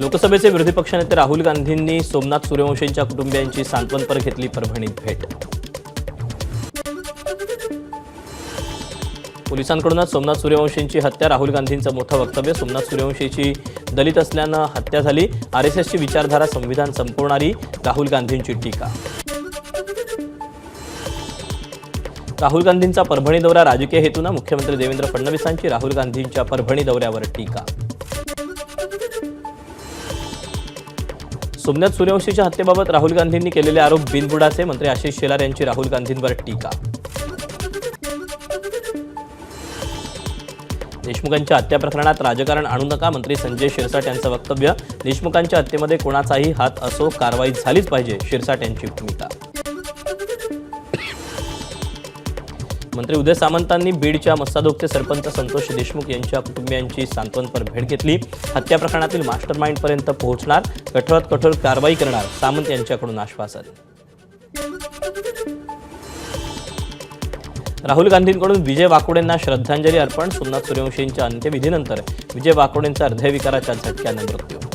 लोकसभेचे विरोधी पक्षनेते राहुल गांधींनी सोमनाथ सूर्यवंशींच्या कुटुंबियांची सांत्वनपर घेतली परभणीत भेट. पोलिसांकडूनच सोमनाथ सूर्यवंशींची हत्या राहुल गांधींचं मोठं वक्तव्य सोमनाथ सूर्यवंशीची दलित असल्यानं हत्या झाली आर एस एसची विचारधारा संविधान संपवणारी राहुल गांधींची टीका. राहुल गांधींचा परभणी दौरा राजकीय हेतूनं मुख्यमंत्री देवेंद्र फडणवीसांची राहुल गांधींच्या परभणी दौऱ्यावर टीका. सोमनाथ सूर्यवंशीच्या हत्येबाबत राहुल गांधींनी केलेले आरोप बिनबुडाचे मंत्री आशिष शेलार यांची राहुल गांधींवर टीका. देशमुखांच्या हत्या प्रकरणात राजकारण आणू नका मंत्री संजय शिरसाट यांचं वक्तव्य देशमुखांच्या हत्येमध्ये कोणाचाही हात असो कारवाई झालीच पाहिजे शिरसाट यांची भूमिका. मंत्री उदय सामंतांनी बीडच्या मस्तादोगचे सरपंच संतोष देशमुख यांच्या कुटुंबियांची सांत्वनपर भेट घेतली. हत्या प्रकरणातील मास्टर माइंडपर्यंत पोहोचणार. कठोरात कठोर कारवाई करणार सामंत यांच्याकडून आश्वासन. राहुल गांधींकडून विजय वाकोडेंना श्रद्धांजली अर्पण सोमनाथ सूर्यवंशींच्या अंत्यविधीनंतर विजय वाकोडेंचा हृदयविकाराच्या झटक्यानं मृत्यू.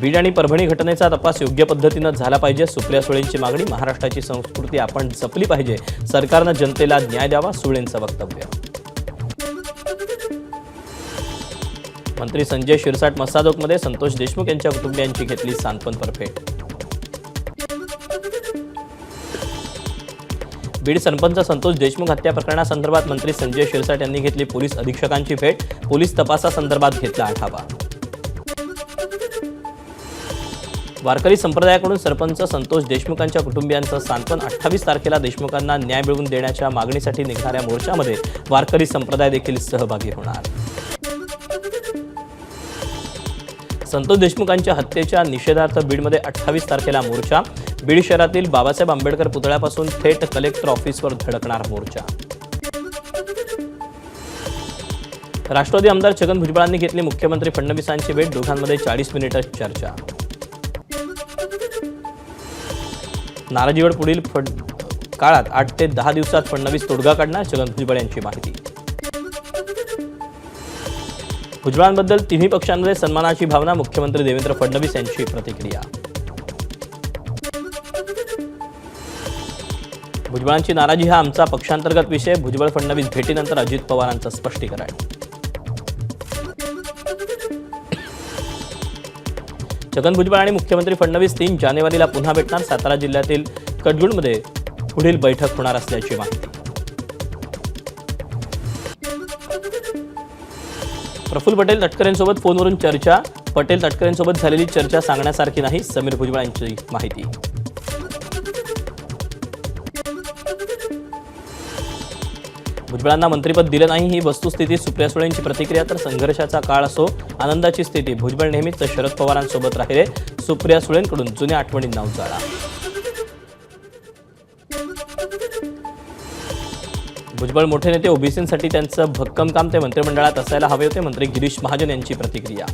बीड आणि परभणी घटनेचा तपास योग्य पद्धतीनं झाला पाहिजे. सुप्रिया सुळेंची मागणी महाराष्ट्राची संस्कृती आपण जपली पाहिजे. सरकारनं जनतेला न्याय द्यावा सुळेंचं वक्तव्य. मंत्री संजय शिरसाट मसादोकमध्ये संतोष देशमुख यांच्या कुटुंबियांची घेतली सांत्वन भेट बीड सरपंच संतोष देशमुख हत्या प्रकरणासंदर्भात मंत्री संजय शिरसाट यांनी घेतली पोलीस अधीक्षकांची भेट. पोलीस तपासासंदर्भात घेतला आढावा. वारकरी संप्रदायाकडून सरपंच संतोष देशमुखांच्या कुटुंबियांचं सांत्वन अठ्ठावीस तारखेला देशमुखांना न्याय मिळवून देण्याच्या मागणीसाठी निघणाऱ्या मोर्चामध्ये वारकरी संप्रदाय देखील सहभागी होणार. संतोष देशमुखांच्या हत्येच्या निषेधार्थ बीडमध्ये अठ्ठावीस तारखेला मोर्चा. बीड शहरातील बाबासाहेब आंबेडकर पुतळ्यापासून थेट कलेक्टर ऑफिसवर धडकणार मोर्चा. राष्ट्रवादी आमदार छगन भुजबळांनी घेतली मुख्यमंत्री फडणवीसांची भेट दोघांमध्ये चाळीस मिनिटं चर्चा. नाराजीवर पुढील फड काळात आठ ते दहा दिवसात फडणवीस तोडगा काढणार छगन भुजबळ यांची माहिती. भुजबळांबद्दल तिन्ही पक्षांमध्ये सन्मानाची भावना मुख्यमंत्री देवेंद्र फडणवीस यांची प्रतिक्रिया. भुजबळांची नाराजी हा आमचा पक्षांतर्गत विषय भुजबळ फडणवीस भेटीनंतर अजित पवारांचं स्पष्टीकरण. छगन भुजबळ आणि मुख्यमंत्री फडणवीस तीन जानेवारीला पुन्हा भेटणार. सातारा जिल्ह्यातील कडगुडमध्ये पुढील बैठक होणार असल्याची माहिती. प्रफुल्ल पटेल तटकरेंसोबत फोनवरून चर्चा. पटेल तटकरेंसोबत झालेली चर्चा सांगण्यासारखी नाही समीर भुजबळ यांची माहिती. भुजबळांना मंत्रिपद दिलं नाही ही वस्तुस्थिती सुप्रिया सुळेंची प्रतिक्रिया तर संघर्षाचा काळ असो आनंदाची स्थिती भुजबळ नेहमीच शरद पवारांसोबत राहिले. सुप्रिया सुळेंकडून जुन्या आठवणींना उजाळा भुजबळ मोठे नेते ओबीसींसाठी त्यांचं भक्कम काम ते मंत्रिमंडळात असायला हवे होते मंत्री गिरीश महाजन यांची प्रतिक्रिया.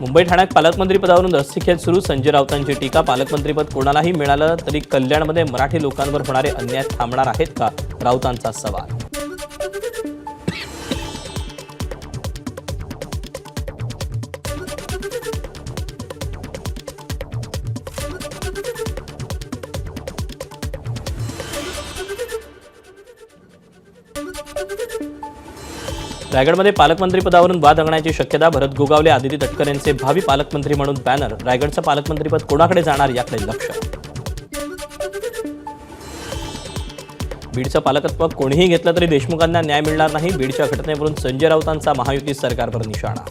मुंबई ठाण्यात पालकमंत्रीपदावरून रस्सीखेच सुरू. संजय राऊतांची टीका. पालकमंत्रीपद कोणालाही मिळालं तरी कल्याणमध्ये मराठी लोकांवर होणारे अन्याय थांबणार आहेत का? राऊतांचा सवाल. रायगडमध्ये पालकमंत्रीपदावरून वाद रंगण्याची शक्यता भरत गोगावले आदिती तटकरेंचे भावी पालकमंत्री म्हणून बॅनर रायगडचं पालकमंत्रीपद कोणाकडे जाणार याकडे लक्ष? बीडचं पालकत्व कोणीही घेतलं तरी देशमुखांना न्याय मिळणार नाही बीडच्या घटनेवरून संजय राऊतांचा महायुती सरकारवर निशाणा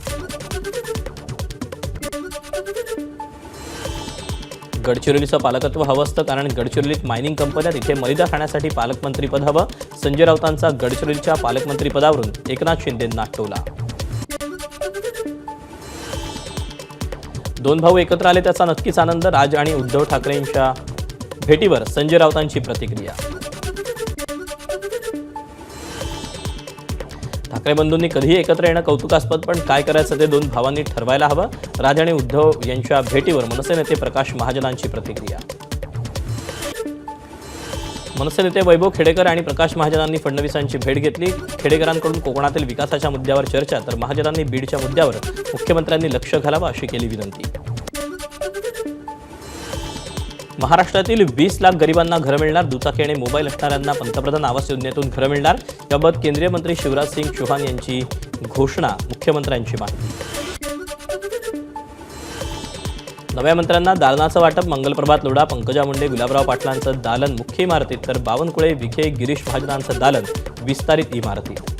गडचिरोलीचं पालकत्व हवं असतं कारण गडचिरोलीत मायनिंग कंपन्या तिथे मलिदा खाण्यासाठी पालकमंत्रीपद हवं. संजय राऊतांचा गडचिरोलीच्या पालकमंत्रीपदावरून एकनाथ शिंदेंना टोला दोन भाऊ एकत्र आले त्याचा नक्कीच आनंद. राज आणि उद्धव ठाकरेंच्या भेटीवर संजय राऊतांची प्रतिक्रिया. ठाकरे बंधूंनी कधीही एकत्र येणं कौतुकास्पद पण काय करायचं ते दोन भावांनी ठरवायला हवं. राज आणि उद्धव यांच्या भेटीवर मनसे नेते प्रकाश महाजनांची प्रतिक्रिया. मनसे नेते वैभव खेडेकर आणि प्रकाश महाजनांनी फडणवीसांची भेट घेतली. खेडेकरांकडून कोकणातील विकासाच्या मुद्द्यावर चर्चा तर महाजनांनी बीडच्या मुद्द्यावर मुख्यमंत्र्यांनी लक्ष घालावं अशी केली विनंती. महाराष्ट्रातील वीस लाख गरिबांना घरं मिळणार दुचाकी आणि मोबाईल असणाऱ्यांना पंतप्रधान आवास योजनेतून घरं मिळणार. याबाबत केंद्रीय मंत्री शिवराज सिंग चौहान यांची घोषणा मुख्यमंत्र्यांची माहिती नव्या मंत्र्यांना दालनाचं वाटप मंगलप्रभात लोढा पंकजा मुंडे गुलाबराव पाटलांचं दालन मुख्य इमारतीत तर बावनकुळे विखे गिरीश महाजनांचं दालन विस्तारित इमारतीत.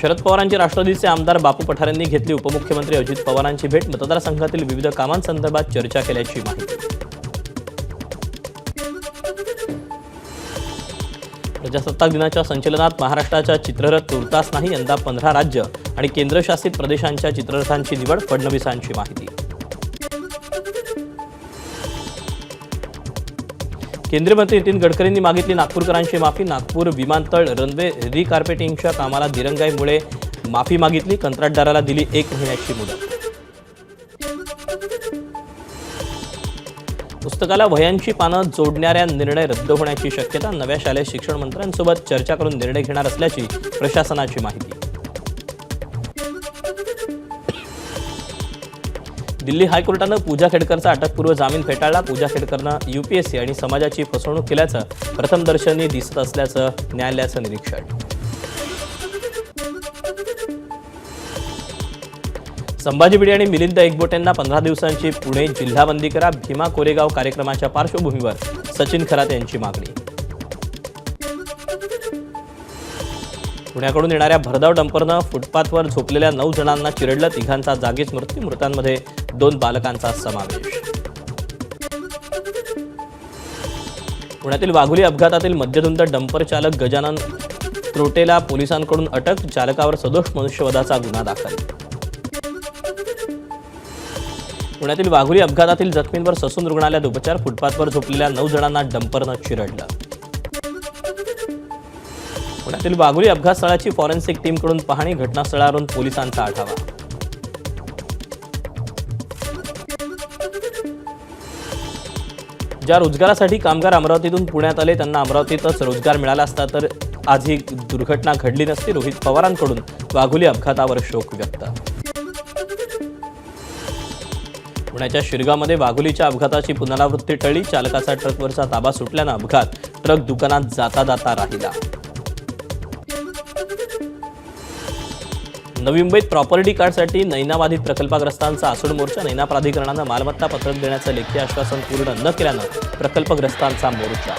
शरद पवारांची राष्ट्रवादीचे आमदार बापू पठारेंनी घेतली उपमुख्यमंत्री अजित पवारांची भेट. मतदारसंघातील विविध कामांसंदर्भात चर्चा केल्याची माहिती. प्रजासत्ताक दिनाच्या संचलनात महाराष्ट्राच्या चित्ररथ तुर्तास नाही यंदा पंधरा राज्य आणि केंद्रशासित प्रदेशांच्या चित्ररथांची निवड फडणवीसांची माहिती. केंद्रीय मंत्री नितीन गडकरींनी मागितली नागपूरकरांची माफी. नागपूर विमानतळ रनवे रिकार्पेटिंगच्या कामाला दिरंगाईमुळे माफी मागितली. कंत्राटदाराला दिली एक महिन्याची मुदत. पुस्तकाला वयांची पानं जोडणाऱ्या निर्णय रद्द होण्याची शक्यता नव्या शालेय शिक्षण मंत्र्यांसोबत चर्चा करून निर्णय घेणार असल्याची प्रशासनाची माहिती. दिल्ली हायकोर्टानं पूजा खेडकरचा अटकपूर्व जामीन फेटाळला. पूजा खेडकरनं यूपीएससी आणि समाजाची फसवणूक केल्याचं प्रथमदर्शनी दिसत असल्याचं न्यायालयाचं निरीक्षण. संभाजी भिडे आणि मिलिंद एकबोटेंना पंधरा दिवसांची पुणे जिल्हाबंदी करा. भीमा कोरेगाव कार्यक्रमाच्या पार्श्वभूमीवर सचिन खरात यांची मागणी. पुण्याकडून येणाऱ्या भरधाव डंपरनं फुटपाथवर झोपलेल्या नऊ जणांना चिरडलं. तिघांचा जागीच मृत्यू. मृतांमध्ये दोन बालकांचा समावेश. पुण्यातील वाघोली अपघातातील मध्यधुंद डंपर चालक गजानन त्रोटेला पोलिसांकडून अटक. चालकावर सदोष मनुष्यवधाचा गुन्हा दाखल. पुण्यातील वाघोली अपघातातील जखमींवर ससून रुग्णालयात उपचार. फुटपाथवर झोपलेल्या नऊ जणांना डंपरनं चिरडलं. पुण्यातील वाघोली अपघात स्थळाची फॉरेन्सिक टीमकडून पाहणी घटनास्थळावरून पोलिसांचा आढावा. ज्या रोजगारासाठी कामगार अमरावतीतून पुण्यात आले त्यांना अमरावतीतच रोजगार मिळाला असता तर आज ही दुर्घटना घडली नसती. रोहित पवारांकडून वाघोली अपघातावर शोक व्यक्त. पुण्याच्या शिरगावमध्ये वाघोलीच्या अपघाताची पुनरावृत्ती टळली. चालकाचा ट्रकवरचा ताबा सुटल्यानं अपघात ट्रक दुकानात जाता जाता राहिला. नवी मुंबईत प्रॉपर्टी कार्डसाठी नैनाबाधित प्रकल्पग्रस्तांचा आसूड मोर्चा. नैना प्राधिकरणानं मालमत्ता पत्रक देण्याचं लेखी आश्वासन पूर्ण न केल्यानं प्रकल्पग्रस्तांचा मोर्चा.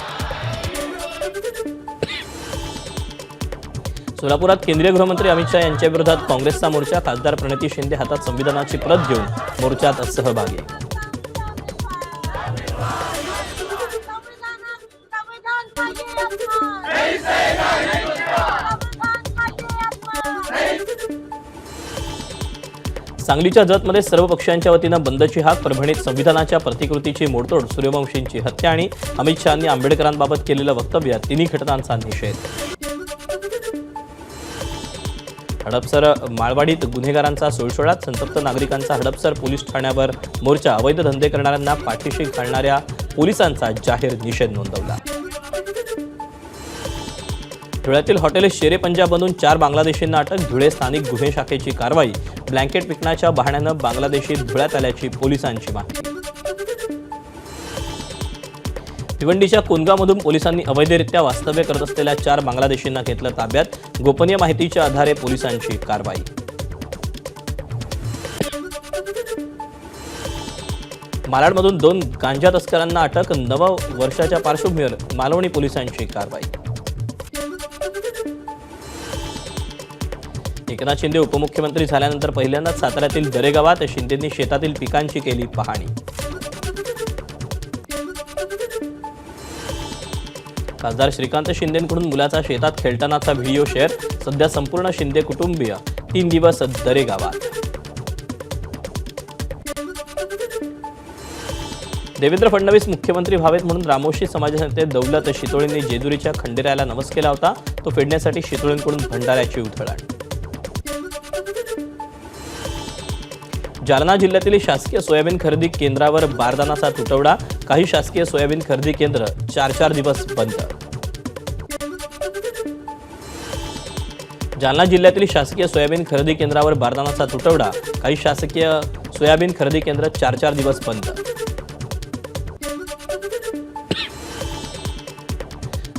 सोलापुरात केंद्रीय गृहमंत्री अमित शहा यांच्या विरोधात काँग्रेसचा मोर्चा. खासदार प्रणिती शिंदे हातात संविधानाची प्रत घेऊन मोर्चात सहभागी सांगलीच्या जतमध्ये सर्व पक्षांच्या वतीनं बंदची हाक परभणीत संविधानाच्या प्रतिकृतीची मोडतोड सूर्यवंशींची हत्या आणि अमित शहांनी आंबेडकरांबाबत केलेलं वक्तव्य तिन्ही घटनांचा निषेध. हडपसर माळवाडीत गुन्हेगारांचा सोळसोळात संतप्त नागरिकांचा हडपसर पोलीस ठाण्यावर मोर्चा अवैध धंदे करणाऱ्यांना पाठीशी घालणाऱ्या पोलिसांचा जाहीर निषेध नोंदवला. धुळ्यातील हॉटेल शेरे पंजाब बनून चार बांगलादेशींना अटक धुळे स्थानिक गुन्हे शाखेची कारवाई ब्लँकेट विकण्याच्या बहाण्यानं बांगलादेशी धुळ्यात आल्याची पोलिसांची माहिती भिवंडीच्या कोनगावमधून पोलिसांनी अवैधरित्या वास्तव्य करत असलेल्या चार बांगलादेशींना घेतलं ताब्यात. गोपनीय माहितीच्या आधारे पोलिसांची कारवाई. मालाडमधून दोन गांजा तस्करांना अटक नव वर्षाच्या पार्श्वभूमीवर मालवणी पोलिसांची कारवाई. एकनाथ शिंदे उपमुख्यमंत्री झाल्यानंतर पहिल्यांदाच साताऱ्यातील दरेगावात शिंदेंनी शेतातील पिकांची केली पाहणी. खासदार श्रीकांत शिंदेकडून मुलाचा शेतात खेळतानाचा व्हिडिओ शेअर सध्या संपूर्ण शिंदे कुटुंबीय. तीन दिवस दरेगावात देवेंद्र फडणवीस मुख्यमंत्री व्हावेत म्हणून रामोशी समाजाचे नेते दौलत शितोळेंनी जेजुरीच्या खंडेरायाला नमस केला होता. तो फेडण्यासाठी शितोळेंकडून भंडाऱ्याची उधळण. जालना जिल्ह्यातील शासकीय सोयाबीन खरेदी केंद्रावर बारदानाचा तुटवडा. काही शासकीय सोयाबीन खरेदी केंद्र चार चार दिवस बंद. जालना जिल्ह्यातील शासकीय सोयाबीन खरेदी केंद्रावर बारदानाचा तुटवडा. काही शासकीय सोयाबीन खरेदी केंद्र चार चार दिवस बंद.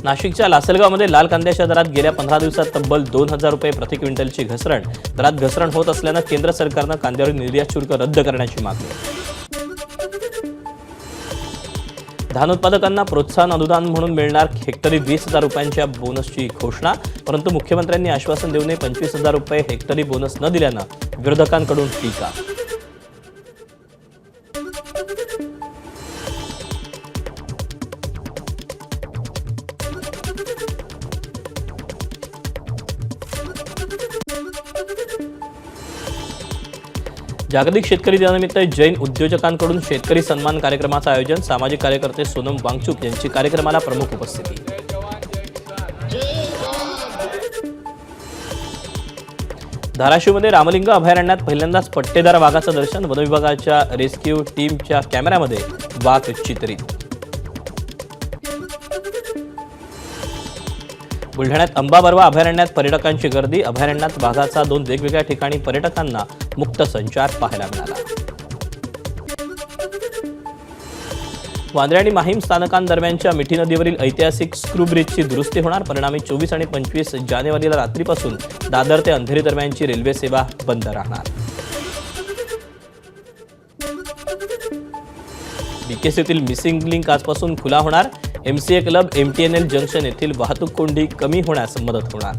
नाशिकच्या लासलगावमध्ये लाल कांद्याच्या दरात गेल्या पंधरा दिवसात तब्बल दोन हजार रुपये प्रति क्विंटलची घसरण. दरात घसरण होत असल्यानं केंद्र सरकारनं कांद्यावर निर्यात शुल्क रद्द करण्याची मागणी. धान उत्पादकांना प्रोत्साहन अनुदान म्हणून मिळणार हेक्टरी वीस हजार रुपयांच्या बोनसची घोषणा. परंतु मुख्यमंत्र्यांनी आश्वासन देऊनही पंचवीस हजार रुपये हेक्टरी बोनस न दिल्यानं विरोधकांकडून टीका. जागतिक शेतकरी दिनानिमित्त जैन उद्योजकांकडून शेतकरी सन्मान कार्यक्रमाचं आयोजन सामाजिक कार्यकर्ते सोनम वांगचूक यांची कार्यक्रमाला प्रमुख उपस्थिती. धाराशिवमध्ये रामलिंग अभयारण्यात पहिल्यांदाच पट्टेदार वाघाचं दर्शन वनविभागाच्या रेस्क्यू टीमच्या कॅमेऱ्यामध्ये वाघ चित्रित बुलढाण्यात अंबाबर्वा अभयारण्यात पर्यटकांची गर्दी. अभयारण्यात वाघाचा दोन वेगवेगळ्या ठिकाणी पर्यटकांना मुक्त संचार पाहायला मिळाला. वांद्रे आणि माहीम स्थानकांदरम्यानच्या मिठी नदीवरील ऐतिहासिक स्क्रू ब्रिजची दुरुस्ती होणार. परिणामी चोवीस आणि पंचवीस जानेवारीला रात्रीपासून दादर ते अंधेरी दरम्यानची रेल्वे सेवा बंद राहणार. बीकेसीतील मिसिंग लिंक आजपासून खुला होणार. एमसीए क्लब एमटीएनएल जंक्शन येथील वाहतूक कोंडी कमी होण्यास मदत होणार.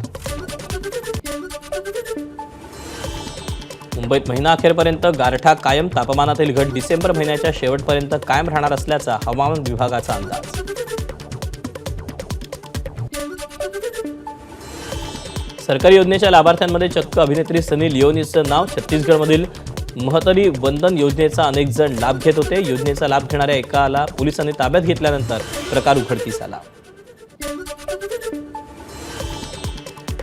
मुंबईत महिना अखेरपर्यंत गारठा कायम तापमानातील घट डिसेंबर महिन्याच्या शेवटपर्यंत कायम राहणार असल्याचा हवामान विभागाचा अंदाज. सरकारी योजनेच्या लाभार्थ्यांमध्ये चक्क अभिनेत्री सनी लिओनीचं नाव छत्तीसगडमधील महतरी वंदन योजनेचा अनेक जण लाभ घेत होते. योजनेचा लाभ घेणाऱ्या एकाला पोलिसांनी ताब्यात घेतल्यानंतर प्रकार उघडकीस आला.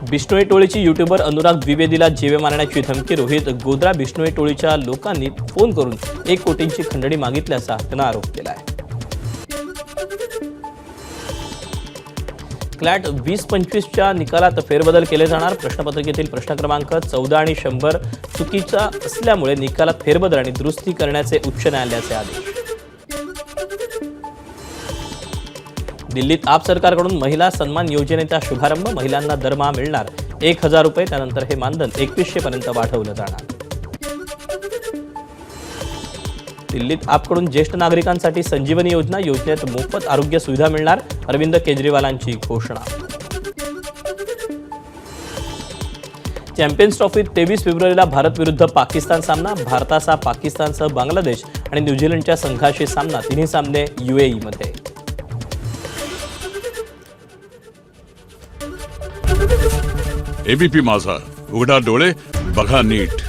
बिष्णोई टोळीची युट्यूबर अनुराग द्विवेदीला जीवे मारण्याची धमकी रोहित गोद्रा बिष्णोई टोळीच्या लोकांनी फोन करून एक कोटींची खंडणी मागितल्याचा त्यानं आरोप केला आहे क्लॅट वीस पंचवीसच्या निकालात फेरबदल केले जाणार. प्रश्नपत्रिकेतील प्रश्न क्रमांक चौदा आणि शंभर चुकीचा असल्यामुळे निकालात फेरबदल आणि दुरुस्ती करण्याचे उच्च न्यायालयाचे आदेश. दिल्लीत आप सरकारकडून महिला सन्मान योजनेचा शुभारंभ महिलांना दरमहा मिळणार एक हजार रुपये त्यानंतर हे मानधन एकवीसशे पर्यंत वाढवलं जाणार. दिल्लीत आपकडून ज्येष्ठ नागरिकांसाठी संजीवनी योजना योजनेत मोफत आरोग्य सुविधा मिळणार अरविंद केजरीवालांची घोषणा. चॅम्पियन्स ट्रॉफीत तेवीस फेब्रुवारीला भारत विरुद्ध पाकिस्तान सामना भारताचा पाकिस्तानसह बांगलादेश आणि न्यूझीलंडच्या संघाशी सामना तिन्ही सामने युएईमध्ये एबीपी माझा उघडा डोळे बघा नीट.